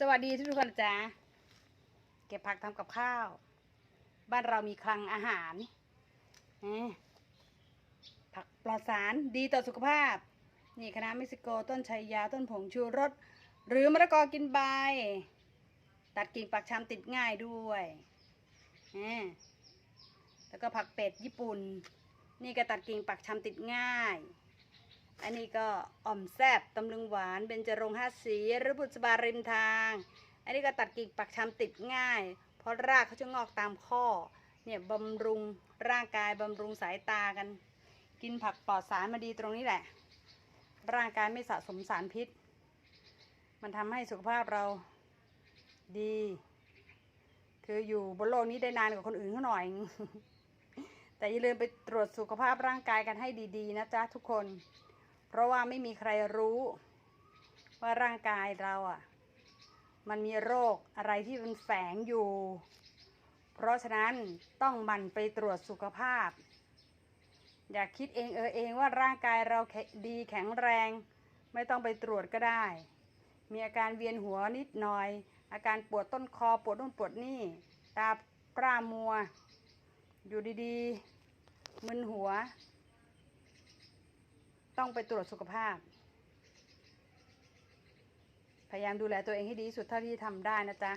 สวัสดีทุกคนจ๊ะเก็บผักทำกับข้าว บ้านเรามีคลังอาหารผักปลอดสารดีต่อสุขภาพ นี่คณะเม็กซิโกต้นชัยยาต้นผงชูรส หรือมะละกอกินใบ ตัดกิ่งปักชำติดง่ายด้วยแล้วก็ผักเป็ดญี่ปุ่น นี่ก็ตัดกิ่งปักชำติดง่าย อันนี้ก็อ่อมแซบตำลึงหวานเบญจรงห้าสีหรือบุษบาริมทาง อันนี้ก็ตัดกิ่งปักชำติดง่าย เพราะรากเขาจะงอกตามข้อ เนี่ยบำรุงร่างกายบำรุงสายตากัน กินผักปลอดสารมาดีตรงนี้แหละ ร่างกายไม่สะสมสารพิษ มันทำให้สุขภาพเราดี คืออยู่บนโลกนี้ได้นานกว่าคนอื่นเขาหน่อย แต่อย่าลืมไปตรวจสุขภาพร่างกายกันให้ดี ๆ นะจ๊ะทุกคน เพราะว่าไม่มีใครรู้ว่าร่างกายเราอะ มันมีโรคอะไรที่มันแฝงอยู่ เพราะฉะนั้นต้องมันไปตรวจสุขภาพ อย่าคิดเองเออเองว่าร่างกายเราดีแข็งแรง ไม่ต้องไปตรวจก็ได้ มีอาการเวียนหัวนิดหน่อย อาการปวดต้นคอปวดนู่นปวดนี่ ตาปร่ามัว อยู่ดีๆมึนหัว ต้องไปตรวจสุขภาพ พยายามดูแลตัวเองให้ดีสุดเท่าที่ทำได้นะจ๊ะ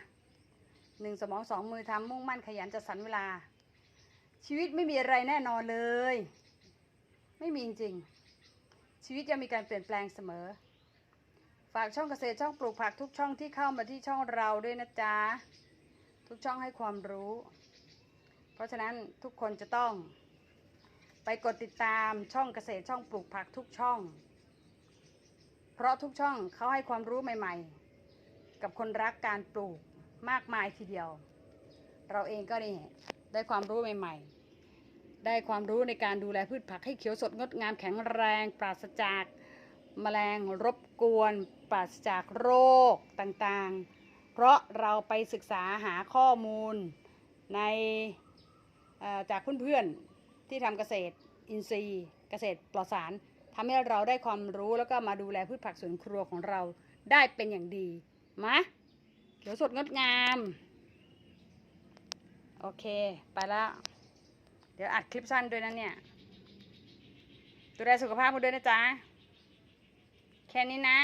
หนึ่งสมองสองมือทำมุ่งมั่นขยันจัดสรรเวลา ชีวิตไม่มีอะไรแน่นอนเลย ไม่มีจริง ชีวิตยังมีการเปลี่ยนแปลงเสมอ ฝากช่องเกษตรช่องปลูกผักทุกช่องที่เข้ามาที่ช่องเราด้วยนะจ๊ะ ทุกช่องให้ความรู้ เพราะฉะนั้นทุกคนจะต้อง ไปกดติดตามช่องเกษตรช่องปลูกผักทุกช่อง เพราะทุกช่องเขาให้ความรู้ใหม่ ๆ กับคนรักการปลูกมากมายทีเดียว เราเองก็นี่ได้ความรู้ใหม่ ๆ ได้ความรู้ในการดูแลพืชผักให้เขียวสดงดงามแข็งแรง ปราศจากแมลงรบกวน ปราศจากโรคต่างๆ เพราะเราไปศึกษาหาข้อมูลในจากเพื่อนๆ ที่ทำเกษตรอินทรีย์ เกษตรปลอดสารทำให้เราได้ความรู้แล้วก็มาดูแลพืชผักสวนครัวของเราได้เป็นอย่างดีมะเขียวสดงดงาม โอเค ไปแล้ว เดี๋ยวอัดคลิปสั้นด้วยนะเนี่ยดูแลสุขภาพกันด้วยนะจ๊ะ แค่นี้นะ